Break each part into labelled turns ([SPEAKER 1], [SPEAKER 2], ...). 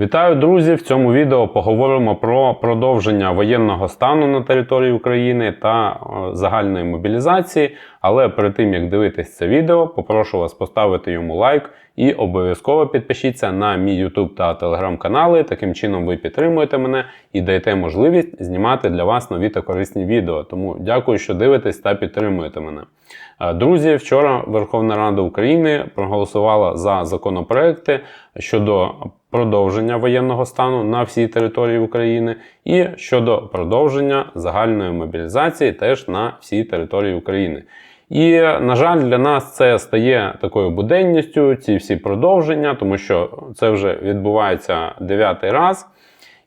[SPEAKER 1] Вітаю, друзі! В цьому відео поговоримо про продовження воєнного стану на території України та е, загальної мобілізації. Але перед тим як дивитись це відео, попрошу вас поставити йому лайк і обов'язково підпишіться на мій YouTube та Telegram канали. Таким чином ви підтримуєте мене і даєте можливість знімати для вас нові та корисні відео. Тому дякую, що дивитесь та підтримуєте мене. Е, Друзі, вчора Верховна Рада України проголосувала за законопроекти щодо продовження воєнного стану на всій території України і щодо продовження загальної мобілізації теж на всій території України. І, на жаль, для нас це стає такою буденністю, ці всі продовження, тому що це вже відбувається дев'ятий раз.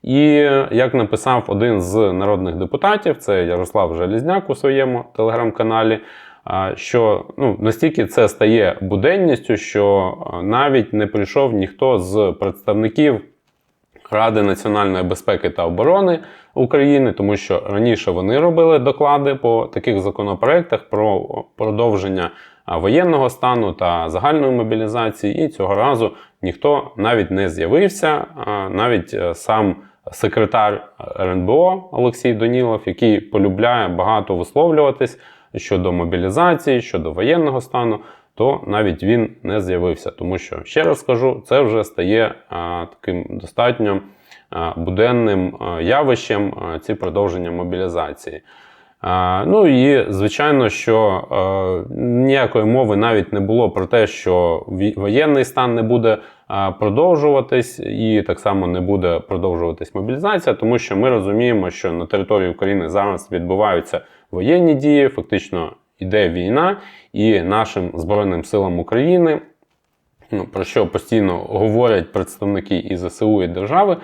[SPEAKER 1] І як написав один з народних депутатів, це Ярослав Желізняк у своєму телеграм-каналі, що ну, настільки це стає буденністю, що навіть не прийшов ніхто з представників Ради національної безпеки та оборони України, тому що раніше вони робили доклади по таких законопроектах про продовження воєнного стану та загальної мобілізації, і цього разу ніхто навіть не з'явився, навіть е, сам секретар РНБО Олексій Донілов, який полюбляє багато висловлюватись щодо мобілізації, щодо воєнного стану, то навіть він не з'явився. Тому що, ще раз скажу, це вже стає а, таким достатньо а, буденним а, явищем а, ці продовження мобілізації. А, ну і звичайно, що е, ніякої мови навіть не було про те, що воєнний стан не буде а, продовжуватись, і так само не буде продовжуватись мобілізація, тому що ми розуміємо, що на території України зараз відбуваються воєнні дії, фактично йде війна, і нашим Збройним силам України ну, про що постійно говорять представники і ЗСУ і держави,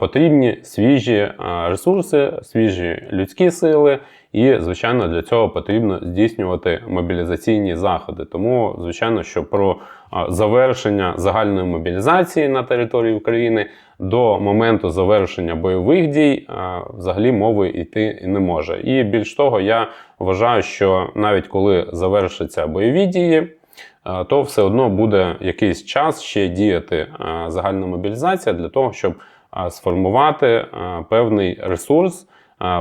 [SPEAKER 1] потрібні свіжі ресурси, свіжі людські сили, і, звичайно, для цього потрібно здійснювати мобілізаційні заходи. Тому, звичайно, що про завершення загальної мобілізації на території України до моменту завершення бойових дій взагалі мови йти не може. І більш того, я вважаю, що навіть коли завершаться бойові дії, то все одно буде якийсь час ще діяти загальна мобілізація для того, щоб сформувати певний ресурс,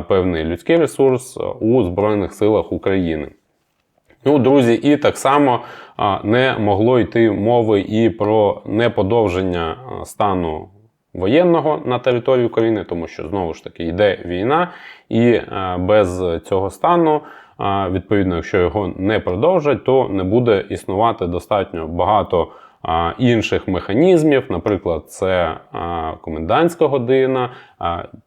[SPEAKER 1] певний людський ресурс у Збройних силах України. Ну, друзі, і так само не могло йти мови і про неподовження стану воєнного на території України, тому що знову ж таки йде війна, і без цього стану, відповідно, якщо його не продовжать, то не буде існувати достатньо багато. Інших механізмів, наприклад, це комендантська година,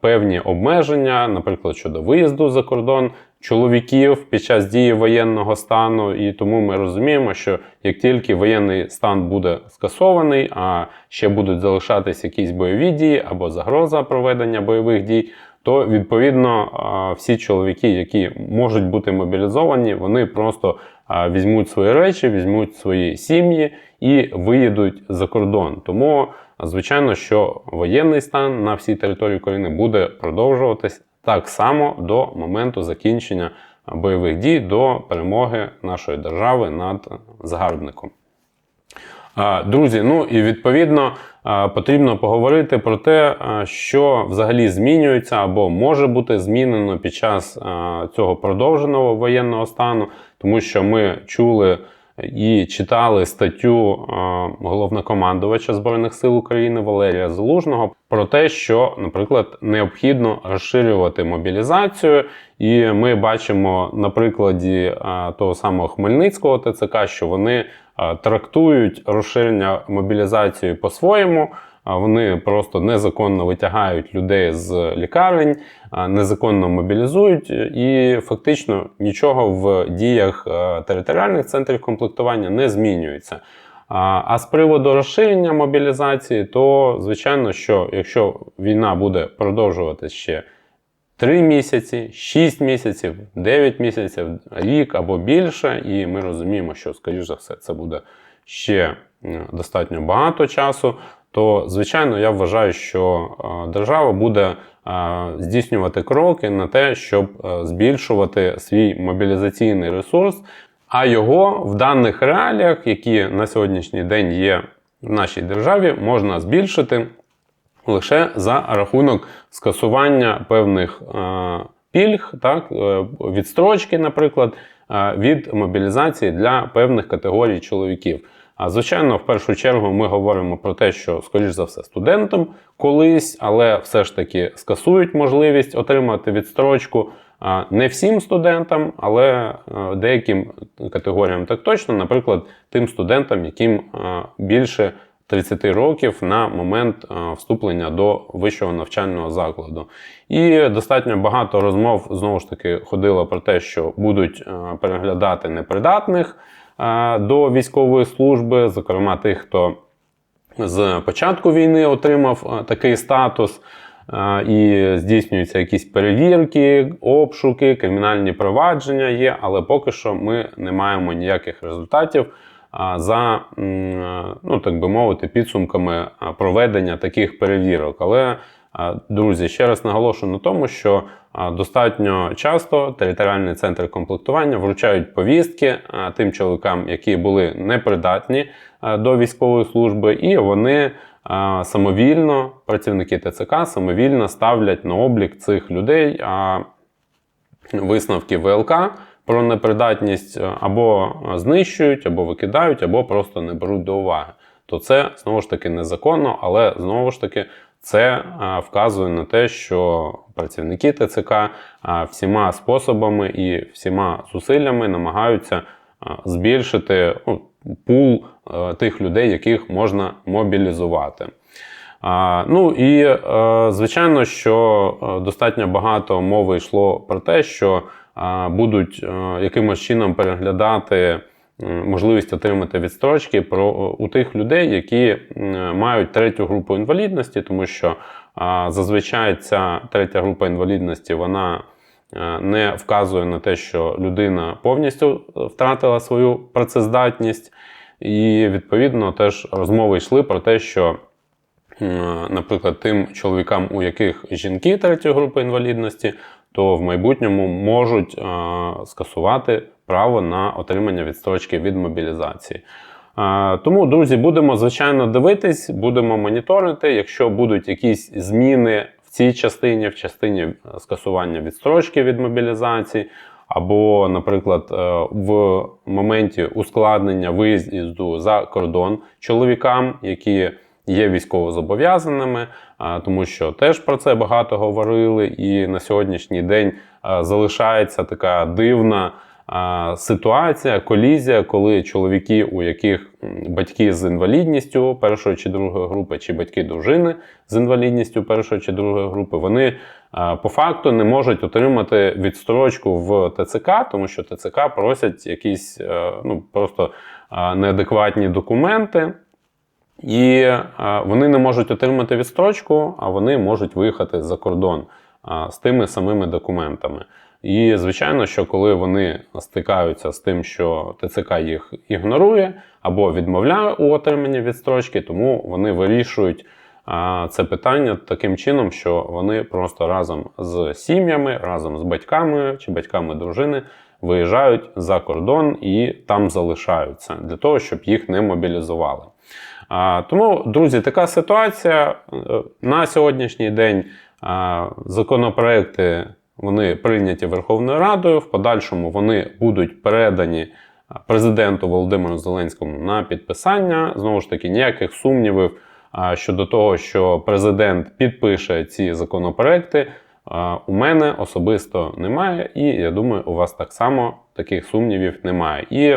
[SPEAKER 1] певні обмеження, наприклад, щодо виїзду за кордон чоловіків під час дії воєнного стану, і тому ми розуміємо, що як тільки воєнний стан буде скасований, а ще будуть залишатись якісь бойові дії або загроза проведення бойових дій, то відповідно всі чоловіки, які можуть бути мобілізовані, вони просто візьмуть свої речі, візьмуть свої сім'ї і виїдуть за кордон. Тому, звичайно, що воєнний стан на всій території України буде продовжуватись так само до моменту закінчення бойових дій до перемоги нашої держави над загарбником. Друзі, ну і відповідно потрібно поговорити про те, що взагалі змінюється або може бути змінено під час цього продовженого воєнного стану, тому що ми чули і читали статтю головнокомандувача Збройних сил України Валерія Залужного про те, що, наприклад, необхідно розширювати мобілізацію, і ми бачимо на прикладі того самого Хмельницького ТЦК, що вони трактують розширення мобілізації по-своєму. Вони просто незаконно витягають людей з лікарень, незаконно мобілізують, і фактично нічого в діях е, територіальних центрів комплектування не змінюється. А з приводу розширення мобілізації, то звичайно, що якщо війна буде продовжувати ще 3 місяці, 6 місяців, 9 місяців, рік або більше, і ми розуміємо, що, скоріш за все, це буде ще е, достатньо багато часу, то звичайно я вважаю, що е, держава буде е, здійснювати кроки на те, щоб е, збільшувати свій мобілізаційний ресурс. А його в даних реаліях, які на сьогоднішній день є в нашій державі, можна збільшити лише за рахунок скасування певних е, пільг, так, е, відстрочки, наприклад, від мобілізації для певних категорій чоловіків. А звичайно, в першу чергу ми говоримо про те, що, скоріш за все, студентам колись, але все ж таки скасують можливість отримати відстрочку. Не всім студентам, але е, деяким категоріям так точно, наприклад, тим студентам, яким е, більше 30 років на момент е, вступлення до вищого навчального закладу. І достатньо багато розмов знову ж таки ходило про те, що будуть переглядати непридатних до військової служби, зокрема тих, хто з початку війни отримав такий статус. І здійснюються якісь перевірки, обшуки, кримінальні провадження є, але поки що ми не маємо ніяких результатів за, ну так би мовити, підсумками проведення таких перевірок. Але, друзі, ще раз наголошую на тому, що достатньо часто територіальні центри комплектування вручають повістки тим чоловікам, які були непридатні до військової служби, і вони самовільно, працівники ТЦК самовільно ставлять на облік цих людей висновки ВЛК про непридатність або знищують, або викидають, або просто не беруть до уваги. То це знову ж таки незаконно, але знову ж таки це е, вказує на те, що працівники ТЦК е, всіма способами і всіма зусиллями намагаються е, збільшити ну, пул тих людей, яких можна мобілізувати. Ну і звичайно, що достатньо багато мови йшло про те, що будуть якимось чином переглядати можливість отримати відстрочки про у тих людей, які мають третю групу інвалідності, тому що е, зазвичай ця третя група інвалідності вона е, не вказує на те, що людина повністю втратила свою працездатність, і відповідно теж розмови йшли про те, що Е, наприклад, тим чоловікам, у яких жінки третьої групи інвалідності, то в майбутньому можуть е, скасувати право на отримання відстрочки від мобілізації. Е, Тому, друзі, будемо звичайно дивитись, будемо моніторити. Якщо будуть якісь зміни в цій частині, в частині е, скасування відстрочки від мобілізації, або, наприклад, е, в моменті ускладнення виїзду за кордон чоловікам, які є військовозобов'язаними, тому що теж про це багато говорили, і на сьогоднішній день залишається така дивна ситуація, колізія, коли чоловіки, у яких батьки з інвалідністю першої чи другої групи, чи батьки дружини з інвалідністю першої чи другої групи, вони по факту не можуть отримати відстрочку в ТЦК, тому що ТЦК просять якісь е, ну просто неадекватні документи. І вони не можуть отримати відстрочку, а вони можуть виїхати за кордон з тими самими документами. І звичайно, що коли вони стикаються з тим, що ТЦК їх ігнорує або відмовляє у отриманні відстрочки, тому вони вирішують це питання таким чином, що вони просто разом з сім'ями, разом з батьками чи батьками дружини виїжджають за кордон і там залишаються для того, щоб їх не мобілізували. Тому, друзі, така ситуація Е, на сьогоднішній день. Законопроекти вони прийняті Верховною Радою. В подальшому вони будуть передані президенту Володимиру Зеленському на підписання. Знову ж таки, ніяких сумнівів щодо того, що президент підпише ці законопроекти. У мене особисто немає, і я думаю, у вас так само таких сумнівів немає. І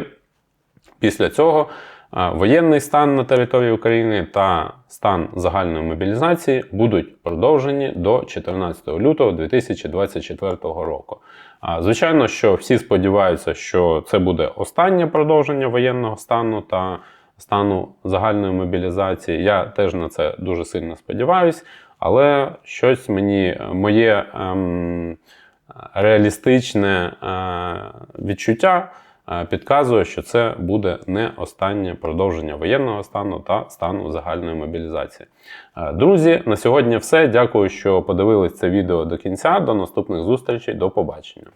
[SPEAKER 1] після цього воєнний стан на території України та стан загальної мобілізації будуть продовжені до 14 лютого 2024 року. Звичайно, що всі сподіваються, що це буде останнє продовження воєнного стану та стану загальної мобілізації. Я теж на це дуже сильно сподіваюся, але щось мені моє ем, реалістичне е, відчуття підказує, що це буде не останнє продовження воєнного стану та стану загальної мобілізації. Е, Друзі, на сьогодні все. Дякую, що подивились це відео до кінця. До наступних зустрічей. До побачення.